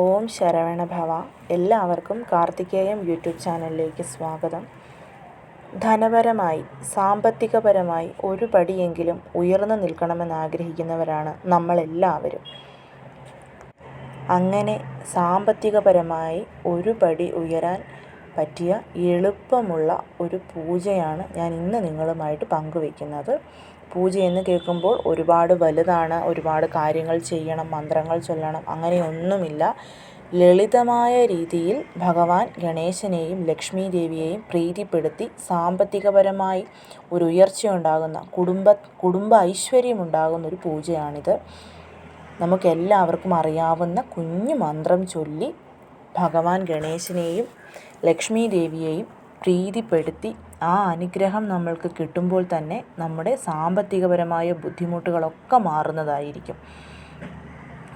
ഓം ശരവണ ഭവ. എല്ലാവർക്കും കാർത്തികേയം യൂട്യൂബ് ചാനലിലേക്ക് സ്വാഗതം. ധനപരമായി സാമ്പത്തികപരമായി ഒരു പടിയെങ്കിലും ഉയർന്നു നിൽക്കണമെന്ന് ആഗ്രഹിക്കുന്നവരാണ് നമ്മളെല്ലാവരും. അങ്ങനെ സാമ്പത്തികപരമായി ഒരു പടി ഉയരാൻ പറ്റിയ എളുപ്പമുള്ള ഒരു പൂജയാണ് ഞാൻ ഇന്ന് നിങ്ങളുമായിട്ട് പങ്കുവയ്ക്കുന്നത് എന്ന് കേൾക്കുമ്പോൾ ഒരുപാട് വലുതാണ് ഒരുപാട് കാര്യങ്ങൾ ചെയ്യണം മന്ത്രങ്ങൾ ചൊല്ലണം അങ്ങനെയൊന്നുമില്ല ലളിതമായ രീതിയിൽ ഭഗവാൻ ഗണേശനെയും ലക്ഷ്മി ദേവിയെയും പ്രീതിപ്പെടുത്തി സാമ്പത്തികപരമായി ഒരു ഉയർച്ചയുണ്ടാകുന്ന കുടുംബ കുടുംബ ഐശ്വര്യമുണ്ടാകുന്ന ഒരു പൂജയാണിത്. നമുക്കെല്ലാവർക്കും അറിയാവുന്ന കുഞ്ഞു മന്ത്രം ചൊല്ലി ഭഗവാൻ ഗണേശനെയും ലക്ഷ്മി ദേവിയെയും പ്രീതിപ്പെടുത്തി ആ അനുഗ്രഹം നമ്മൾക്ക് കിട്ടുമ്പോൾ തന്നെ നമ്മുടെ സാമ്പത്തികപരമായ ബുദ്ധിമുട്ടുകളൊക്കെ മാറുന്നതായിരിക്കും.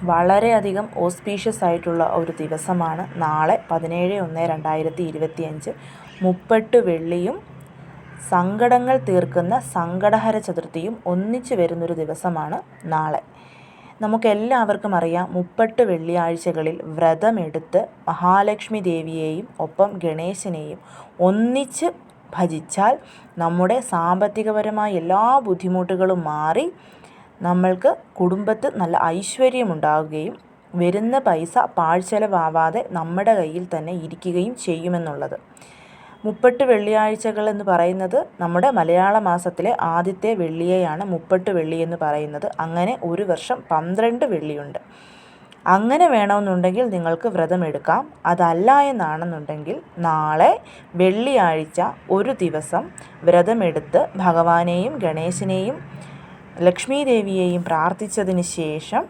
വളരെയധികം ഓസ്പീഷ്യസ് ആയിട്ടുള്ള ഒരു ദിവസമാണ് നാളെ പതിനേഴ് ഒന്ന് രണ്ടായിരത്തി ഇരുപത്തി അഞ്ച് മുപ്പെട്ട് വെള്ളിയും സങ്കടങ്ങൾ തീർക്കുന്ന സങ്കടഹര ചതുർത്ഥിയും ഒന്നിച്ചു വരുന്നൊരു ദിവസമാണ് നാളെ. നമുക്കെല്ലാവർക്കും അറിയാം മുപ്പെട്ട് വെള്ളിയാഴ്ചകളിൽ വ്രതമെടുത്ത് മഹാലക്ഷ്മി ദേവിയെയും ഒപ്പം ഗണേശനെയും ഒന്നിച്ച് ഭജിച്ചാൽ നമ്മുടെ സാമ്പത്തികപരമായ എല്ലാ ബുദ്ധിമുട്ടുകളും മാറി നമ്മൾക്ക് കുടുംബത്ത് നല്ല ഐശ്വര്യമുണ്ടാവുകയും വരുന്ന പൈസ പാഴ്ചെലവാവാതെ നമ്മുടെ കയ്യിൽ തന്നെ ഇരിക്കുകയും ചെയ്യുമെന്നുള്ളത്. മുപ്പെട്ട് വെള്ളിയാഴ്ചകൾ എന്ന് പറയുന്നത് നമ്മുടെ മലയാള മാസത്തിലെ ആദ്യത്തെ വെള്ളിയെയാണ് മുപ്പെട്ട് വെള്ളി എന്ന് പറയുന്നത്. അങ്ങനെ ഒരു വർഷം പന്ത്രണ്ട് വെള്ളിയുണ്ട്. അങ്ങനെ വേണമെന്നുണ്ടെങ്കിൽ നിങ്ങൾക്ക് വ്രതമെടുക്കാം അതല്ല എന്നാണെന്നുണ്ടെങ്കിൽ നാളെ വെള്ളിയാഴ്ച ഒരു ദിവസം വ്രതമെടുത്ത് ഭഗവാനെയും ഗണേശനെയും ലക്ഷ്മി ദേവിയെയും പ്രാർത്ഥിച്ചതിന് ശേഷം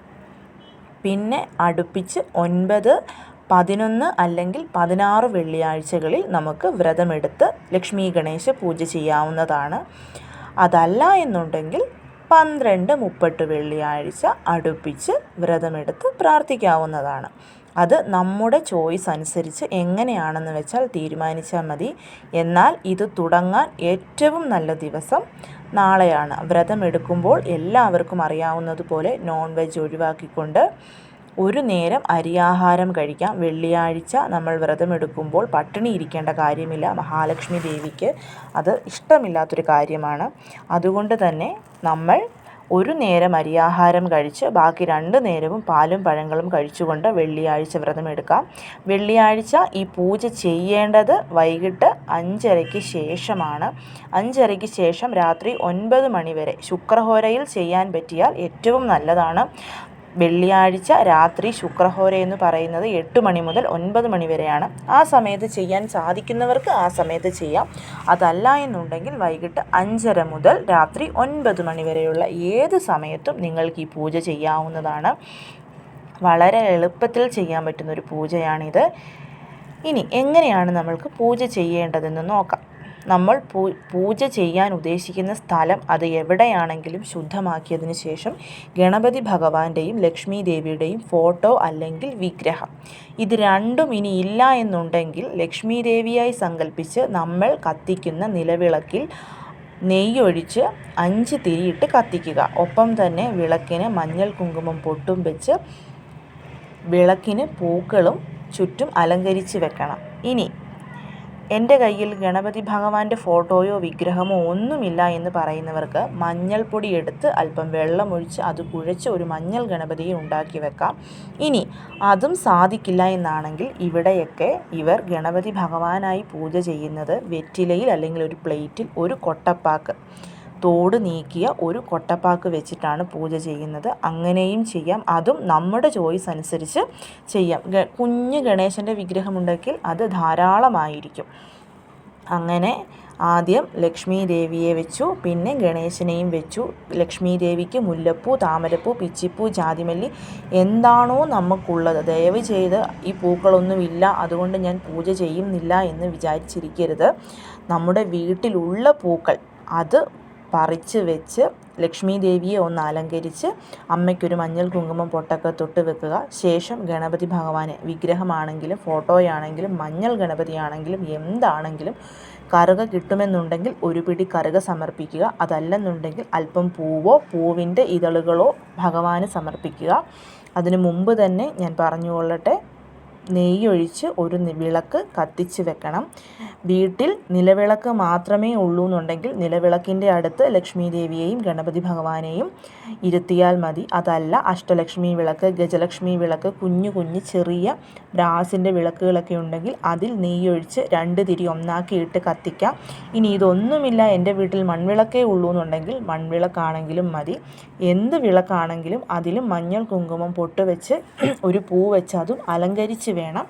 പിന്നെ അടുപ്പിച്ച് ഒൻപത് പതിനൊന്ന് അല്ലെങ്കിൽ പതിനാറ് വെള്ളിയാഴ്ചകളിൽ നമുക്ക് വ്രതമെടുത്ത് ലക്ഷ്മി ഗണേശ പൂജ ചെയ്യാവുന്നതാണ്. അതല്ല എന്നുണ്ടെങ്കിൽ പന്ത്രണ്ട് മുപ്പട്ട് വെള്ളിയാഴ്ച അടുപ്പിച്ച് വ്രതമെടുത്ത് പ്രാർത്ഥിക്കാവുന്നതാണ്. അത് നമ്മുടെ ചോയ്സ് അനുസരിച്ച് എങ്ങനെയാണെന്ന് വെച്ചാൽ തീരുമാനിച്ചാൽ മതി. എന്നാൽ ഇത് തുടങ്ങാൻ ഏറ്റവും നല്ല ദിവസം നാളെയാണ്. വ്രതമെടുക്കുമ്പോൾ എല്ലാവർക്കും അറിയാവുന്നതുപോലെ നോൺ വെജ് ഒഴിവാക്കിക്കൊണ്ട് ഒരു നേരം അരിയാഹാരം കഴിക്കാം. വെള്ളിയാഴ്ച നമ്മൾ വ്രതമെടുക്കുമ്പോൾ പട്ടിണി ഇരിക്കേണ്ട കാര്യമില്ല. മഹാലക്ഷ്മി ദേവിക്ക് അത് ഇഷ്ടമില്ലാത്തൊരു കാര്യമാണ്. അതുകൊണ്ട് തന്നെ നമ്മൾ ഒരു നേരം അരിയാഹാരം കഴിച്ച് ബാക്കി രണ്ട് നേരവും പാലും പഴങ്ങളും കഴിച്ചുകൊണ്ട് വെള്ളിയാഴ്ച വ്രതമെടുക്കാം. വെള്ളിയാഴ്ച ഈ പൂജ ചെയ്യേണ്ടത് വൈകിട്ട് അഞ്ചരയ്ക്ക് ശേഷമാണ്. അഞ്ചരയ്ക്ക് ശേഷം രാത്രി ഒൻപത് മണിവരെ ശുക്രഹോരയിൽ ചെയ്യാൻ പറ്റിയാൽ ഏറ്റവും നല്ലതാണ്. വെള്ളിയാഴ്ച രാത്രി ശുക്രഹോര എന്ന് പറയുന്നത് എട്ട് മണി മുതൽ ഒൻപത് മണി വരെയാണ്. ആ സമയത്ത് ചെയ്യാൻ സാധിക്കുന്നവർക്ക് ആ സമയത്ത് ചെയ്യാം. അതല്ല എന്നുണ്ടെങ്കിൽ വൈകിട്ട് അഞ്ചര മുതൽ രാത്രി ഒൻപത് മണി വരെയുള്ള ഏത് സമയത്തും നിങ്ങൾക്ക് ഈ പൂജ ചെയ്യാവുന്നതാണ്. വളരെ എളുപ്പത്തിൽ ചെയ്യാൻ പറ്റുന്ന ഒരു പൂജയാണിത്. ഇനി എങ്ങനെയാണ് നമ്മൾക്ക് പൂജ ചെയ്യേണ്ടതെന്ന് നോക്കാം. നമ്മൾ പൂജ ചെയ്യാൻ ഉദ്ദേശിക്കുന്ന സ്ഥലം അത് എവിടെയാണെങ്കിലും ശുദ്ധമാക്കിയതിന് ശേഷം ഗണപതി ഭഗവാന്റെയും ലക്ഷ്മി ദേവിയുടെയും ഫോട്ടോ അല്ലെങ്കിൽ വിഗ്രഹം. ഇത് രണ്ടും ഇനി ഇല്ല എന്നുണ്ടെങ്കിൽ ലക്ഷ്മി ദേവിയായി സങ്കല്പിച്ച് നമ്മൾ കത്തിക്കുന്ന നിലവിളക്കിൽ നെയ്യൊഴിച്ച് അഞ്ച് തിരിയിട്ട് കത്തിക്കുക. ഒപ്പം തന്നെ വിളക്കിന് മഞ്ഞൾ കുങ്കുമം പൊട്ടും വെച്ച് വിളക്കിന് പൂക്കളും ചുറ്റും അലങ്കരിച്ച് വെക്കണം. ഇനി എന്റെ കയ്യിൽ ഗണപതി ഭഗവാന്റെ ഫോട്ടോയോ വിഗ്രഹമോ ഒന്നുമില്ല എന്ന് പറയുന്നവർക്ക് മഞ്ഞൾപ്പൊടി എടുത്ത് അല്പം വെള്ളമൊഴിച്ച് അത് കുഴച്ച് ഒരു മഞ്ഞൾ ഗണപതിയെ ഉണ്ടാക്കി വെക്കാം. ഇനി അതും സാധിക്കില്ല എന്നാണെങ്കിൽ ഇവിടെയൊക്കെ ഇവർ ഗണപതി ഭഗവാനായി പൂജ ചെയ്യുന്നത് വെറ്റിലയിൽ അല്ലെങ്കിൽ ഒരു പ്ലേറ്റിൽ ഒരു കൊട്ടപ്പാക്ക്. തോട് നീക്കിയ ഒരു കൊട്ടപ്പാക്ക് വെച്ചിട്ടാണ് പൂജ ചെയ്യുന്നത്. അങ്ങനെയും ചെയ്യാം. അതും നമ്മുടെ ചോയ്സ് അനുസരിച്ച് ചെയ്യാം. കുഞ്ഞ് ഗണേശന്റെ വിഗ്രഹമുണ്ടെങ്കിൽ അത് ധാരാളമായിരിക്കും. അങ്ങനെ ആദ്യം ലക്ഷ്മി ദേവിയെ വെച്ചു പിന്നെ ഗണേശനെയും വെച്ചു. ലക്ഷ്മി ദേവിക്ക് മുല്ലപ്പൂ താമരപ്പൂ പിച്ചിപ്പൂ ജാതിമല്ലി എന്താണോ നമുക്കുള്ളത്. ദയവ് ചെയ്ത് ഈ പൂക്കളൊന്നുമില്ല. അതുകൊണ്ട് ഞാൻ പൂജ ചെയ്യുന്നില്ല എന്ന് വിചാരിച്ചിരിക്കരുത്. നമ്മുടെ വീട്ടിലുള്ള പൂക്കൾ അത് പറിച്ച് വെച്ച് ലക്ഷ്മി ദേവിയെ ഒന്ന് അലങ്കരിച്ച് അമ്മയ്ക്കൊരു മഞ്ഞൾ കുങ്കുമം പൊട്ടൊക്കെ തൊട്ട് വെക്കുക. ശേഷം ഗണപതി ഭഗവാനെ വിഗ്രഹമാണെങ്കിലും ഫോട്ടോയാണെങ്കിലും മഞ്ഞൾ ഗണപതിയാണെങ്കിലും എന്താണെങ്കിലും കറുക കിട്ടുമെന്നുണ്ടെങ്കിൽ ഒരു പിടി കറുക സമർപ്പിക്കുക. അതല്ലെന്നുണ്ടെങ്കിൽ അല്പം പൂവോ പൂവിന്റെ ഇതളുകളോ ഭഗവാന് സമർപ്പിക്കുക. അതിനു മുമ്പ് തന്നെ ഞാൻ പറഞ്ഞുകൊള്ളട്ടെ നെയ്യൊഴിച്ച് ഒരു വിളക്ക് കത്തിച്ച് വെക്കണം. വീട്ടിൽ നിലവിളക്ക് മാത്രമേ ഉള്ളൂ എന്നുണ്ടെങ്കിൽ നിലവിളക്കിന്റെ അടുത്ത് ലക്ഷ്മി ദേവിയെയും ഗണപതി ഭഗവാനെയും ഇരുത്തിയാൽ മതി. അതല്ല അഷ്ടലക്ഷ്മി വിളക്ക് ഗജലക്ഷ്മി വിളക്ക് കുഞ്ഞു കുഞ്ഞു ചെറിയ ബ്രാസിന്റെ വിളക്കുകളൊക്കെ ഉണ്ടെങ്കിൽ അതിൽ നെയ്യൊഴിച്ച് രണ്ട് തിരി ഒന്നാക്കിയിട്ട് കത്തിക്കാം. ഇനി ഇതൊന്നുമില്ല എന്റെ വീട്ടിൽ മൺവിളക്കേ ഉള്ളൂ എന്നുണ്ടെങ്കിൽ മൺവിളക്കാണെങ്കിലും മതി. എന്ത് വിളക്കാണെങ്കിലും അതിലും മഞ്ഞൾ കുങ്കുമം പൊട്ട് വെച്ച് ഒരു പൂ വെച്ച് അതും അലങ്കരിച്ച് വേണം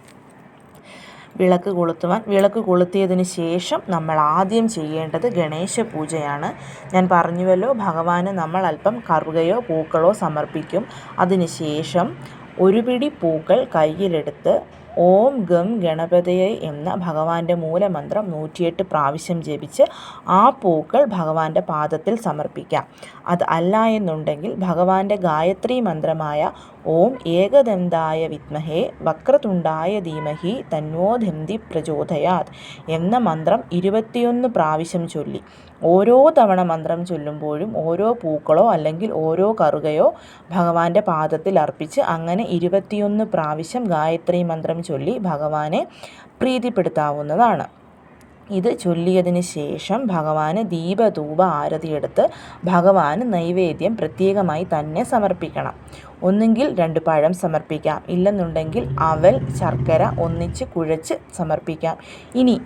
വിളക്ക് കൊളുത്തുവാൻ. വിളക്ക് കൊളുത്തിയതിന് ശേഷം നമ്മൾ ആദ്യം ചെയ്യേണ്ടത് ഗണേശ പൂജയാണ്. ഞാൻ പറഞ്ഞുവല്ലോ ഭഗവാന് നമ്മൾ അല്പം കറുകയോ പൂക്കളോ സമർപ്പിക്കും. അതിന് ശേഷം ഒരു പിടി പൂക്കൾ കയ്യിലെടുത്ത് ഓം ഗം ഗണപതയെ എന്ന ഭഗവാന്റെ മൂലമന്ത്രം നൂറ്റിയെട്ട് പ്രാവശ്യം ജപിച്ച് ആ പൂക്കൾ ഭഗവാന്റെ പാദത്തിൽ സമർപ്പിക്കാം. അത് അല്ല എന്നുണ്ടെങ്കിൽ ഭഗവാന്റെ ഗായത്രി മന്ത്രമായ ഓം ഏകദന്തായ വിത്മഹേ വക്രതുണ്ടായ ധീമഹി തന്നോധന്തി പ്രചോദയാത് എന്ന മന്ത്രം ഇരുപത്തിയൊന്ന് പ്രാവശ്യം ചൊല്ലി. ഓരോ തവണ മന്ത്രം ചൊല്ലുമ്പോഴും ഓരോ പൂക്കളോ അല്ലെങ്കിൽ ഓരോ കറുകയോ ഭഗവാന്റെ പാദത്തിൽ അർപ്പിച്ച് അങ്ങനെ ഇരുപത്തിയൊന്ന് പ്രാവശ്യം ഗായത്രി മന്ത്രം ചൊല്ലി ഭഗവാനെ പ്രീതിപ്പെടുത്താവുന്നതാണ്. ഇത് ചൊല്ലിയതിന് ശേഷം ഭഗവാന് ദീപധൂപ ആരതിയെടുത്ത് ഭഗവാന് നൈവേദ്യം പ്രത്യേകമായി തന്നെ സമർപ്പിക്കണം. ഒന്നുകിൽ രണ്ട് പഴം സമർപ്പിക്കാം. ഇല്ലെന്നുണ്ടെങ്കിൽ അവൽ ശർക്കര ഒന്നിച്ച് കുഴച്ച് സമർപ്പിക്കാം. ഇനി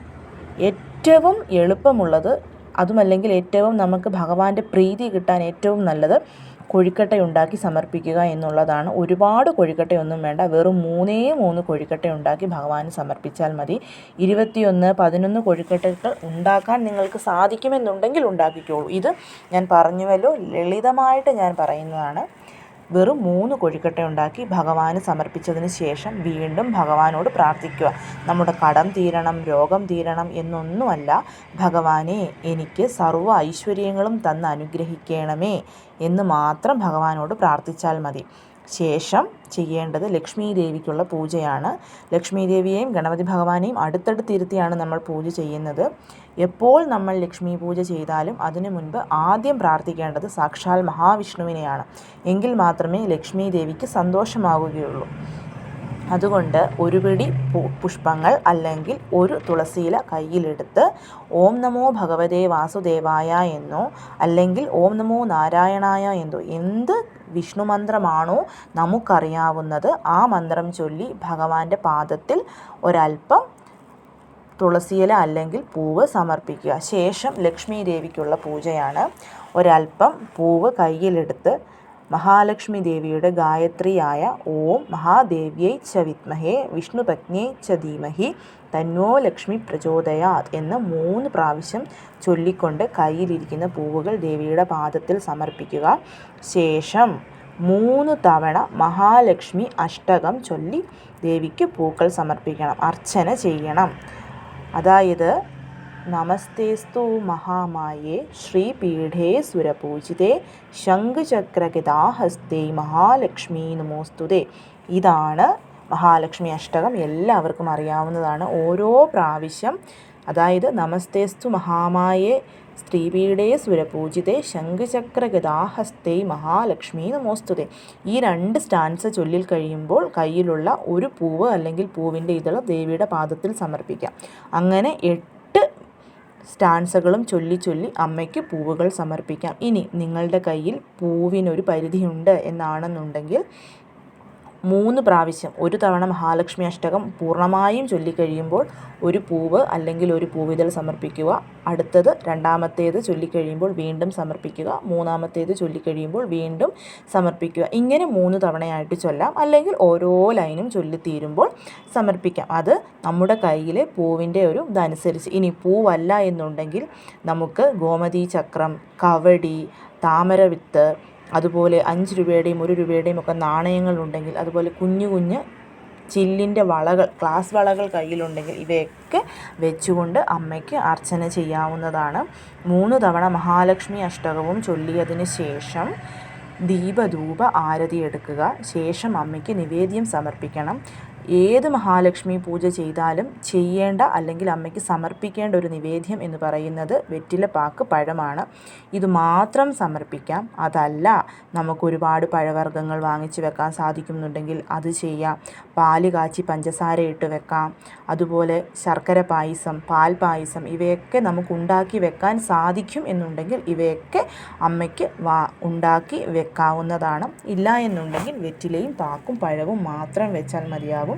ഏറ്റവും എളുപ്പമുള്ളത് അതുമല്ലെങ്കിൽ ഏറ്റവും നമുക്ക് ഭഗവാന്റെ പ്രീതി കിട്ടാൻ ഏറ്റവും നല്ലത് കൊഴുക്കട്ട ഉണ്ടാക്കി സമർപ്പിക്കുക എന്നുള്ളതാണ്. ഒരുപാട് കൊഴുക്കട്ടയൊന്നും വേണ്ട. വെറും മൂന്നേ മൂന്ന് കൊഴുക്കട്ട ഉണ്ടാക്കി ഭഗവാന് സമർപ്പിച്ചാൽ മതി. ഇരുപത്തിയൊന്ന് പതിനൊന്ന് കൊഴുക്കട്ടകൾ ഉണ്ടാക്കാൻ നിങ്ങൾക്ക് സാധിക്കുമെന്നുണ്ടെങ്കിൽ ഉണ്ടാക്കിക്കോളൂ. ഇത് ഞാൻ പറഞ്ഞുവല്ലോ. ലളിതമായിട്ട് ഞാൻ പറയുന്നതാണ്. വെറും മൂന്ന് കൊഴുക്കട്ട ഉണ്ടാക്കി ഭഗവാന് സമർപ്പിച്ചതിന് ശേഷം വീണ്ടും ഭഗവാനോട് പ്രാർത്ഥിക്കുക. നമ്മുടെ കടം തീരണം രോഗം തീരണം എന്നൊന്നുമല്ല ഭഗവാനെ എനിക്ക് സർവ ഐശ്വര്യങ്ങളും തന്ന് അനുഗ്രഹിക്കണമേ എന്ന് മാത്രം ഭഗവാനോട് പ്രാർത്ഥിച്ചാൽ മതി. ശേഷം ചെയ്യേണ്ടത് ലക്ഷ്മി ദേവിക്കുള്ള പൂജയാണ്. ലക്ഷ്മി ദേവിയെയും ഗണപതി ഭഗവാനെയും അടുത്തടുത്തിരുത്തിയാണ് നമ്മൾ പൂജ ചെയ്യുന്നത്. എപ്പോൾ നമ്മൾ ലക്ഷ്മി പൂജ ചെയ്താലും അതിനു മുൻപ് ആദ്യം പ്രാർത്ഥിക്കേണ്ടത് സാക്ഷാൽ മഹാവിഷ്ണുവിനെയാണ്. എങ്കിൽ മാത്രമേ ലക്ഷ്മി ദേവിക്ക് സന്തോഷമാവുകയുള്ളൂ. അതുകൊണ്ട് ഒരു പിടി പുഷ്പങ്ങൾ അല്ലെങ്കിൽ ഒരു തുളസിയില കയ്യിലെടുത്ത് ഓം നമോ ഭഗവതേ വാസുദേവായ എന്നോ അല്ലെങ്കിൽ ഓം നമോ നാരായണായ എന്നോ എന്ത് വിഷ്ണു മന്ത്രമാണോ നമുക്കറിയാവുന്നത്. ആ മന്ത്രം ചൊല്ലി ഭഗവാന്റെ പാദത്തിൽ ഒരല്പം തുളസിയില അല്ലെങ്കിൽ പൂവ് സമർപ്പിക്കുക. ശേഷം ലക്ഷ്മി ദേവിക്കുള്ള പൂജയാണ്. ഒരല്പം പൂവ് കയ്യിലെടുത്ത് മഹാലക്ഷ്മി ദേവിയുടെ ഗായത്രിയായ ഓം മഹാദേവ്യൈ ച വിത്മഹേ വിഷ്ണുപത്നിയൈ ച ധീമഹി തന്നോ ലക്ഷ്മി പ്രചോദയാത് എന്ന് മൂന്ന് പ്രാവശ്യം ചൊല്ലിക്കൊണ്ട് കയ്യിലിരിക്കുന്ന പൂവുകൾ ദേവിയുടെ പാദത്തിൽ സമർപ്പിക്കുക. ശേഷം മൂന്ന് തവണ മഹാലക്ഷ്മി അഷ്ടകം ചൊല്ലി ദേവിക്ക് പൂക്കൾ സമർപ്പിക്കണം അർച്ചന ചെയ്യണം. അതായത് നമസ്തേസ്തു മഹാമായേ ശ്രീപീഠേ സുരപൂജിതേ ശംഖുചക്രഗതാഹസ്തേ മഹാലക്ഷ്മി നമോസ്തുതേ. ഇതാണ് മഹാലക്ഷ്മി അഷ്ടകം എല്ലാവർക്കും അറിയാവുന്നതാണ്. ഓരോ പ്രാവശ്യം അതായത് നമസ്തേസ്തു മഹാമായേ സ്ത്രീപീഡേ സുരപൂജിതേ ശംഖുചക്രഗതാഹസ്തേ മഹാലക്ഷ്മി നമോസ്തുതേ. ഈ രണ്ട് സ്റ്റാൻസ് ചൊല്ലിൽ കഴിയുമ്പോൾ കയ്യിലുള്ള ഒരു പൂവ് അല്ലെങ്കിൽ പൂവിന്റെ ഇതള ദേവിയുടെ പാദത്തിൽ സമർപ്പിക്കാം. അങ്ങനെ എട്ട് സ്റ്റാൻസകളും ചൊല്ലി ചൊല്ലി അമ്മയ്ക്ക് പൂവുകൾ സമർപ്പിക്കാം. ഇനി നിങ്ങളുടെ കയ്യിൽ പൂവിനൊരു പരിധിയുണ്ട് എന്നാണെന്നുണ്ടെങ്കിൽ മൂന്ന് പ്രാവശ്യം ഒരു തവണ മഹാലക്ഷ്മി അഷ്ടകം പൂർണമായും ചൊല്ലിക്കഴിയുമ്പോൾ ഒരു പൂവ് അല്ലെങ്കിൽ ഒരു പൂവിതൽ സമർപ്പിക്കുക. അടുത്തത് രണ്ടാമത്തേത് ചൊല്ലിക്കഴിയുമ്പോൾ വീണ്ടും സമർപ്പിക്കുക. മൂന്നാമത്തേത് ചൊല്ലിക്കഴിയുമ്പോൾ വീണ്ടും സമർപ്പിക്കുക. ഇങ്ങനെ മൂന്ന് തവണയായിട്ട് ചൊല്ലാം. അല്ലെങ്കിൽ ഓരോ ലൈനും ചൊല്ലിത്തീരുമ്പോൾ സമർപ്പിക്കാം. അത് നമ്മുടെ കയ്യിലെ പൂവിന്റെ ഒരു ഇതനുസരിച്ച്. ഇനി പൂവല്ല എന്നുണ്ടെങ്കിൽ നമുക്ക് ഗോമതി ചക്രം കവടി താമരവിത്ത് അതുപോലെ അഞ്ച് രൂപയുടെയും ഒരു രൂപയുടെയും ഒക്കെ നാണയങ്ങളുണ്ടെങ്കിൽ അതുപോലെ കുഞ്ഞു കുഞ്ഞ് ചില്ലിന്റെ വളകൾ ക്ലാസ് വളകൾ കയ്യിലുണ്ടെങ്കിൽ ഇവയൊക്കെ വെച്ചുകൊണ്ട് അമ്മയ്ക്ക് അർച്ചന ചെയ്യാവുന്നതാണ്. മൂന്ന് തവണ മഹാലക്ഷ്മി അഷ്ടകവും ചൊല്ലിയതിന് ശേഷം ദീപധൂപ ആരതി എടുക്കുക. ശേഷം അമ്മയ്ക്ക് നിവേദ്യം സമർപ്പിക്കണം. ഏത് മഹാലക്ഷ്മി പൂജ ചെയ്താലും ചെയ്യേണ്ട അല്ലെങ്കിൽ അമ്മയ്ക്ക് സമർപ്പിക്കേണ്ട ഒരു നിവേദ്യം എന്ന് പറയുന്നത് വെറ്റിലപ്പാക്ക് പഴമാണ്. ഇത് മാത്രം സമർപ്പിക്കാം. അതല്ല നമുക്ക് ഒരുപാട് പഴവർഗങ്ങൾ വാങ്ങിച്ച് വെക്കാൻ സാധിക്കുന്നുണ്ടെങ്കിൽ അത് ചെയ്യാം. പാൽ കാച്ചി പഞ്ചസാര ഇട്ട് വെക്കാം. അതുപോലെ ശർക്കര പായസം പാൽ പായസം ഇവയൊക്കെ നമുക്ക് ഉണ്ടാക്കി വെക്കാൻ സാധിക്കും എന്നുണ്ടെങ്കിൽ ഇവയൊക്കെ അമ്മയ്ക്ക് വാ ഉണ്ടാക്കി വെക്കാവുന്നതാണ്. ഇല്ല എന്നുണ്ടെങ്കിൽ വെറ്റിലയും പാക്കും പഴവും മാത്രം വെച്ചാൽ മതിയാകും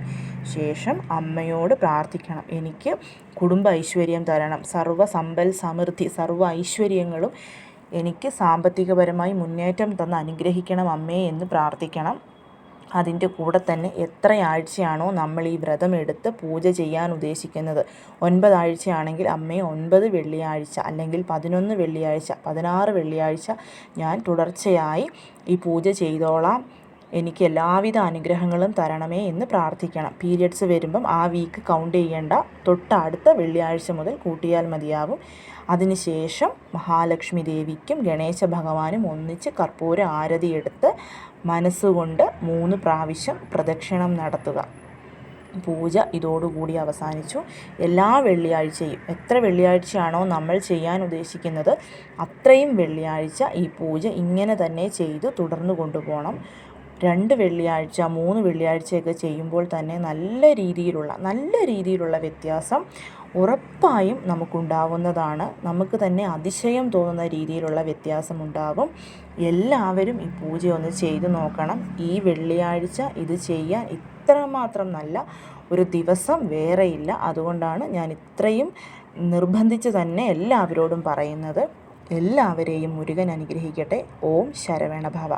ശേഷം അമ്മയോട് പ്രാർത്ഥിക്കണം. എനിക്ക് കുടുംബ ഐശ്വര്യം തരണം. സർവ സമ്പൽ സമൃദ്ധി സർവ ഐശ്വര്യങ്ങളും എനിക്ക് സാമ്പത്തികപരമായി മുന്നേറ്റം തന്ന് അനുഗ്രഹിക്കണം അമ്മേ എന്ന് പ്രാർത്ഥിക്കണം. അതിന്റെ കൂടെ തന്നെ എത്ര ആഴ്ചയാണോ നമ്മൾ ഈ വ്രതം എടുത്ത് പൂജ ചെയ്യാൻ ഉദ്ദേശിക്കുന്നത്? ഒൻപതാഴ്ചയാണെങ്കിൽ അമ്മയെ ഒൻപത് വെള്ളിയാഴ്ച അല്ലെങ്കിൽ പതിനൊന്ന് വെള്ളിയാഴ്ച പതിനാറ് വെള്ളിയാഴ്ച ഞാൻ തുടർച്ചയായി ഈ പൂജ ചെയ്തോളാം. എനിക്ക് എല്ലാവിധ അനുഗ്രഹങ്ങളും തരണമേ എന്ന് പ്രാർത്ഥിക്കണം. പീരിയഡ്സ് വരുമ്പം ആ വീക്ക് കൗണ്ട് ചെയ്യേണ്ട. തൊട്ടടുത്ത വെള്ളിയാഴ്ച മുതൽ കൂട്ടിയാൽ മതിയാവും. അതിനുശേഷം മഹാലക്ഷ്മി ദേവിക്കും ഗണേശ ഭഗവാനും ഒന്നിച്ച് കർപ്പൂര ആരതി എടുത്ത് മനസ്സുകൊണ്ട് മൂന്ന് പ്രാവശ്യം പ്രദക്ഷിണം നടത്തുക. പൂജ ഇതോടുകൂടി അവസാനിച്ചു. എല്ലാ വെള്ളിയാഴ്ചയും എത്ര വെള്ളിയാഴ്ചയാണോ നമ്മൾ ചെയ്യാൻ ഉദ്ദേശിക്കുന്നത് അത്രയും വെള്ളിയാഴ്ച ഈ പൂജ ഇങ്ങനെ തന്നെ ചെയ്ത് തുടർന്നു കൊണ്ടുപോകണം. രണ്ട് വെള്ളിയാഴ്ച മൂന്ന് വെള്ളിയാഴ്ചയൊക്കെ ചെയ്യുമ്പോൾ തന്നെ നല്ല രീതിയിലുള്ള നല്ല രീതിയിലുള്ള വ്യത്യാസം ഉറപ്പായും നമുക്കുണ്ടാവുന്നതാണ്. നമുക്ക് തന്നെ അതിശയം തോന്നുന്ന രീതിയിലുള്ള വ്യത്യാസമുണ്ടാകും എല്ലാവരും ഈ പൂജ ഒന്ന് ചെയ്ത് നോക്കണം. ഈ വെള്ളിയാഴ്ച ഇത് ചെയ്യാൻ ഇത്രമാത്രം നല്ല ഒരു ദിവസം വേറെയില്ല. അതുകൊണ്ടാണ് ഞാൻ ഇത്രയും നിർബന്ധിച്ച് തന്നെ എല്ലാവരോടും പറയുന്നത്. എല്ലാവരെയും മുരുകൻ അനുഗ്രഹിക്കട്ടെ. ഓം ശരവണഭവ